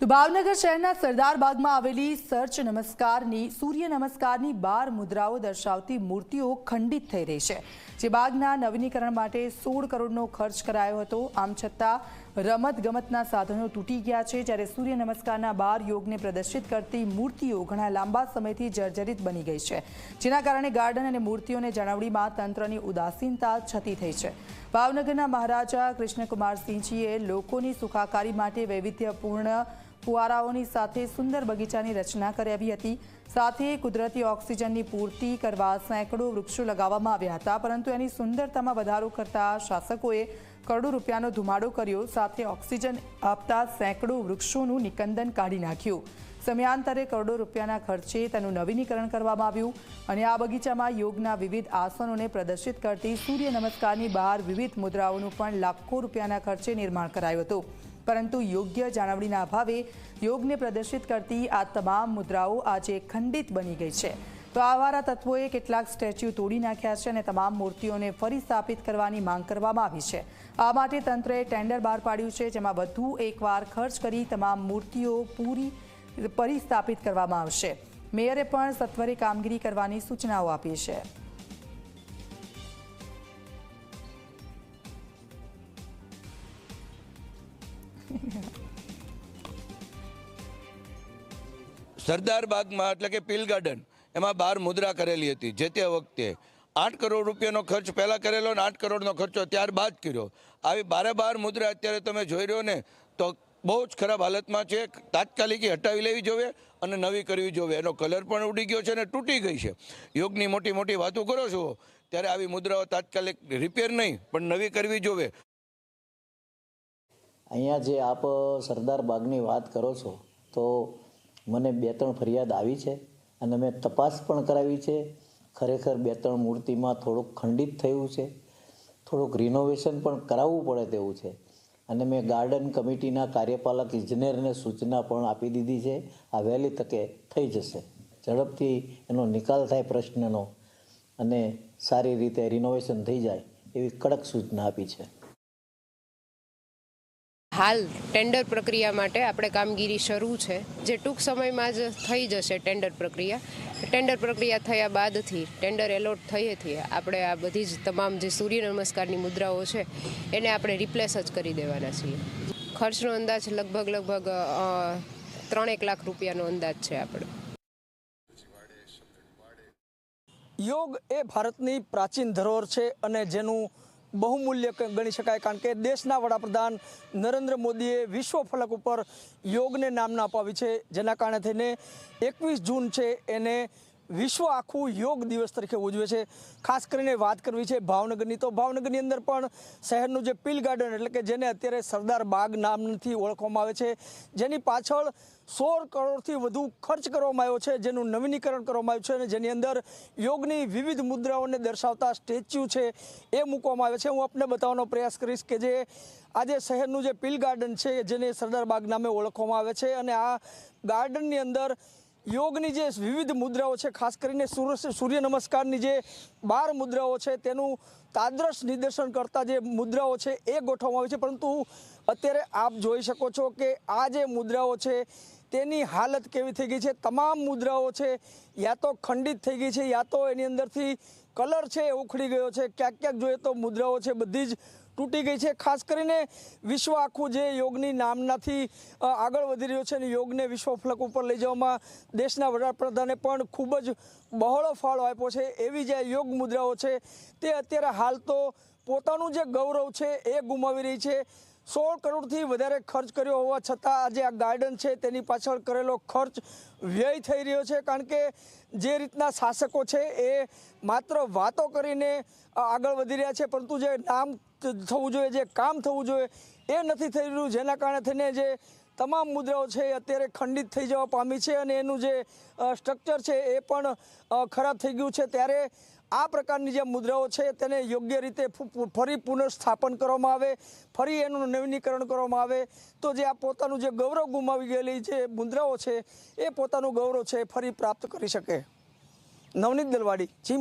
તો ભાવનગર શહેરના સરદાર બાગમાં આવેલી સર્ચ નમસ્કારની, સૂર્ય નમસ્કારની બાર મુદ્રાઓ દર્શાવતી મૂર્તિઓ ખંડિત થઈ રહી છે. જે બાગના નવીનીકરણ માટે સોળ કરોડનો ખર્ચ કરાયો હતો. આમ છતાં રમત ગમતના સાધનો તૂટી ગયા છે. જ્યારે સૂર્ય નમસ્કારના બાર યોગને પ્રદર્શિત કરતી મૂર્તિઓ ઘણા લાંબા સમયથી જર્જરિત બની ગઈ છે, જેના કારણે ગાર્ડન અને મૂર્તિઓને જાળવણીમાં તંત્રની ઉદાસીનતા છતી થઈ છે. ભાવનગરના મહારાજા કૃષ્ણકુમારસિંહજીએ લોકોની સુખાકારી માટે વૈવિધ્યપૂર્ણ ફુવારાઓની સાથે સુંદર બગીચાની રચના કરાવી હતી. સાથે કુદરતી ઓક્સિજનની પૂર્તિ કરવા સેંકડો વૃક્ષો લગાવવામાં આવ્યા હતા, પરંતુ એની સુંદરતામાં વધારો કરતા શાસકોએ કરોડો રૂપિયાનો ધુમાડો કર્યો, સાથે ઓક્સિજન આપતા સેંકડો વૃક્ષોનું નિકંદન કાઢી નાખ્યું. સમયાંતરે કરોડો રૂપિયાના ખર્ચે તેનું નવીનીકરણ કરવામાં આવ્યું અને આ બગીચામાં યોગના વિવિધ આસનોને પ્રદર્શિત કરતી સૂર્ય નમસ્કારની બહાર વિવિધ મુદ્રાઓનું પણ લાખો રૂપિયાના ખર્ચે નિર્માણ કરાયું હતું. પરંતુ યોગ્ય જાળવણીના અભાવે યોગને પ્રદર્શિત કરતી આ તમામ મુદ્રાઓ આજે ખંડિત બની ગઈ છે. તો આવારા તત્વોએ કેટલાક સ્ટેચ્યુ તોડી નાખ્યા છે અને તમામ મૂર્તિઓને ફરી સ્થાપિત કરવાની માંગ કરવામાં આવી છે. આ માટે તંત્રએ ટેન્ડર બહાર પાડ્યું છે, જેમાં વધુ એકવાર ખર્ચ કરી તમામ મૂર્તિઓ પૂરી ફરી સ્થાપિત કરવામાં આવશે. મેયરે પણ સત્વરે કામગીરી કરવાની સૂચનાઓ આપી છે. સરદાર બાગમાં એટલે કે પીલ ગાર્ડન એમાં બાર મુદ્રા કરેલી હતી. જે તે વખતે આઠ કરોડ રૂપિયાનો ખર્ચ પહેલાં કરેલો ને આઠ કરોડનો ખર્ચો ત્યારબાદ કર્યો. આવી બારે બાર મુદ્રા અત્યારે તમે જોઈ રહ્યો ને, તો બહુ જ ખરાબ હાલતમાં છે. તાત્કાલિક હટાવી લેવી જોઈએ અને નવી કરવી જોઈએ એનો કલર પણ ઉડી ગયો છે અને તૂટી ગઈ છે. યોગની મોટી મોટી વાતો કરો છો, ત્યારે આવી મુદ્રાઓ તાત્કાલિક રિપેર નહીં, પણ નવી કરવી જોવે. અહીંયા જે આપ સરદાર બાગની વાત કરો છો, તો મને બે ત્રણ ફરિયાદ આવી છે. અને મેં તપાસ પણ કરાવી છે. ખરેખર બે ત્રણ મૂર્તિમાં થોડુંક ખંડિત થયું છે. થોડુંક રિનોવેશન પણ કરાવવું પડે તેવું છે. અને મેં ગાર્ડન કમિટીના કાર્યપાલક ઇજનેરને સૂચના પણ આપી દીધી છે. આ વહેલી તકે થઈ જશે. ઝડપથી એનો નિકાલ થાય પ્રશ્નનો. અને સારી રીતે રિનોવેશન થઈ જાય એવી કડક સૂચના આપી છે. હાલ ટેન્ડર પ્રક્રિયા માટે આપણે કામગીરી શરૂ છે. જે ટૂંક સમયમાં જ થઈ જશે ટેન્ડર પ્રક્રિયા. ટેન્ડર પ્રક્રિયા થયા બાદથી, ટેન્ડર એલોટ થયેથી આપણે આ બધી જ તમામ જે સૂર્ય નમસ્કારની મુદ્રાઓ છે, એને આપણે રિપ્લેસ જ કરી દેવાના છીએ. ખર્ચનો અંદાજ લગભગ લગભગ ત્રણેક લાખ રૂપિયાનો અંદાજ છે આપણો. યોગ એ ભારતની પ્રાચીન ધરોહર છે અને જેનું બહુમૂલ્ય ગણી શકાય. કારણ કે દેશના વડાપ્રધાન નરેન્દ્ર મોદીએ વિશ્વ ફલક ઉપર યોગને નામના અપાવી છે. જેના કારણે થઈને એકવીસ જૂન છે એને વિશ્વ આખું યોગ દિવસ તરીકે ઉજવે છે. ખાસ કરીને વાત કરવી છે ભાવનગરની, તો ભાવનગરની અંદર પણ શહેરનું જે પીલ ગાર્ડન એટલે કે જેને અત્યારે સરદાર બાગ નામથી ઓળખવામાં આવે છે, જેની પાછળ સોળ કરોડથી વધુ ખર્ચ કરવામાં આવ્યો છે, જેનું નવીનીકરણ કરવામાં આવ્યું છે અને જેની અંદર યોગની વિવિધ મુદ્રાઓને દર્શાવતા સ્ટેચ્યુ છે એ મૂકવામાં આવે છે. હું આપને બતાવવાનો પ્રયાસ કરીશ કે જે આજે શહેરનું જે પીલ ગાર્ડન છે, જેને સરદાર બાગ નામે ઓળખવામાં આવે છે અને આ ગાર્ડનની અંદર યોગની જે વિવિધ મુદ્રાઓ છે, ખાસ કરીને સૂર્ય નમસ્કારની જે બાર મુદ્રાઓ છે, તેનું તાદ્રશ નિદર્શન કરતા જે મુદ્રાઓ છે, એ ગોઠવવામાં આવી છે. પરંતુ અત્યારે આપ જોઈ શકો છો કે આ જે મુદ્રાઓ છે, તેની હાલત કેવી થઈ ગઈ છે? તમામ મુદ્રાઓ છે, યા તો ખંડિત થઈ ગઈ છે, યા તો એની અંદરથી કલર છે, એ ઉખડી ગયો છે. ક્યાંક ક્યાંક જોઈએ તો મુદ્રાઓ છે, બધી જ તૂટી ગઈ છે. ખાસ કરીને વિશ્વ આખું જે યોગની નામનાથી આગળ વધી રહ્યો છે અને યોગને વિશ્વ ફલક ઉપર લઈ જવામાં દેશના વડાપ્રધાને પણ ખૂબ જ બહોળો ફાળો આપ્યો છે. એવી જે યોગ મુદ્રાઓ છે, તે અત્યારે હાલ તો પોતાનું જે ગૌરવ છે, એ ગુમાવી રહી છે. સોળ કરોડથી વધારે ખર્ચ કર્યો હોવા છતાં આજે આ ગાર્ડન છે તેની પાછળ કરેલો ખર્ચ વ્યય થઈ રહ્યો છે કારણ કે જે રીતના શાસકો છે એ માત્ર વાતો કરીને આગળ વધી રહ્યા છે, પરંતુ જે નામ થવું જોઈએ, જે કામ થવું જોઈએ એ નથી થઈ રહ્યું. જેના કારણે થઈને જે તમામ મુદ્રાઓ છે અત્યારે ખંડિત થઈ જવા પામી છે અને એનું જે સ્ટ્રક્ચર છે એ પણ ખરાબ થઈ ગયું છે. ત્યારે આ પ્રકારની જે મુદ્રાઓ છે તેને યોગ્ય રીતે ફરી પુનઃસ્થાપન કરવામાં આવે, ફરી એનું નવીનીકરણ કરવામાં આવે. તો જે આ પોતાનું જે ગૌરવ ગુમાવી ગયેલી જે મુદ્રાઓ છે, એ પોતાનું ગૌરવ છે ફરી પ્રાપ્ત કરી શકે. નવનીત દલવાડી, જી